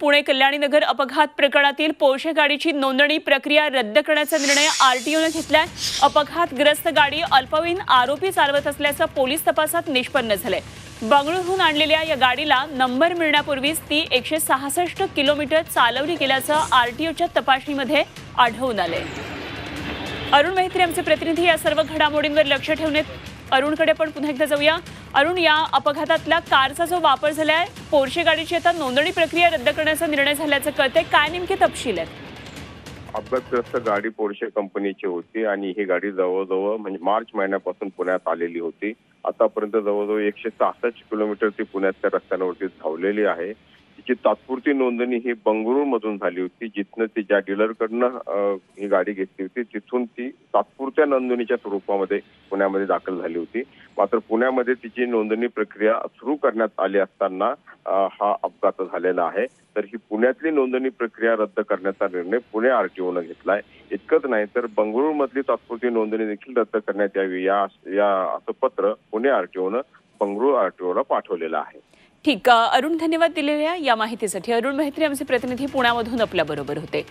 पुणे कल्याणीनगर अपघात प्रकरणातील पोर्शे गाडीची नोंदणी प्रक्रिया रद्द करण्याचा निर्णय आरटीओनं घेतलाय. अपघातग्रस्त गाडी अल्पवयीन आरोपी चालवत असल्याचं पोलीस तपासात निष्पन्न झालंय. बंगळुरूहून आणलेल्या या गाडीला नंबर मिळण्यापूर्वीच ती एकशे सहासष्ट किलोमीटर चालवली गेल्याचं आरटीओच्या तपासणीमध्ये आढळून आलंय. अरुण मेहत्री आमचे प्रतिनिधी या सर्व घडामोडींवर लक्ष ठेवण्यात अरुणकडे पण पुन्हा एकदा जाऊया. अरुण या अपघातातल्या कारचा जो वापर झालाय पोर्शे गाडीची आता नोंदणी प्रक्रिया रद्द करण्याचा निर्णय झाल्याचं कळतंय. काय नेमके तपशील आहेत? अपघातग्रस्त गाडी पोर्शे कंपनीची होती आणि ही गाडी जवळजवळ म्हणजे मार्च महिन्यापासून पुण्यात आलेली होती. आतापर्यंत जवळजवळ एकशे सहासष्ट किलोमीटर ती पुण्यातल्या रस्त्यांवरती धावलेली आहे. तिची तात्पुरती नोंदणी ही बंगळुरू मधून झाली होती जिथनं ती ज्या डीलरकडनं ही गाडी घेतली होती तिथून ती तात्पुरत्या नोंदणीच्या स्वरूपामध्ये पुण्यामध्ये दाखल झाली होती. मात्र पुण्यामध्ये तिची नोंदणी प्रक्रिया सुरू करण्यात आली असताना हा अपघात झालेला आहे. तर ही पुण्यातली नोंदणी प्रक्रिया रद्द करण्याचा निर्णय पुणे आरटीओनं घेतलाय. इतकंच नाही तर बंगळुरू मधली तात्पुरती नोंदणी देखील रद्द करण्यात यावी या या असं पत्र पुणे आरटीओनं बंगळूर आरटीओला पाठवलेलं आहे. ठीक अरुण धन्यवाद दिलेल्या या माहितीसाठी. अरुण मेहत्री आमचे प्रतिनिधी पुण्यामधून आपल्या बरोबर होते.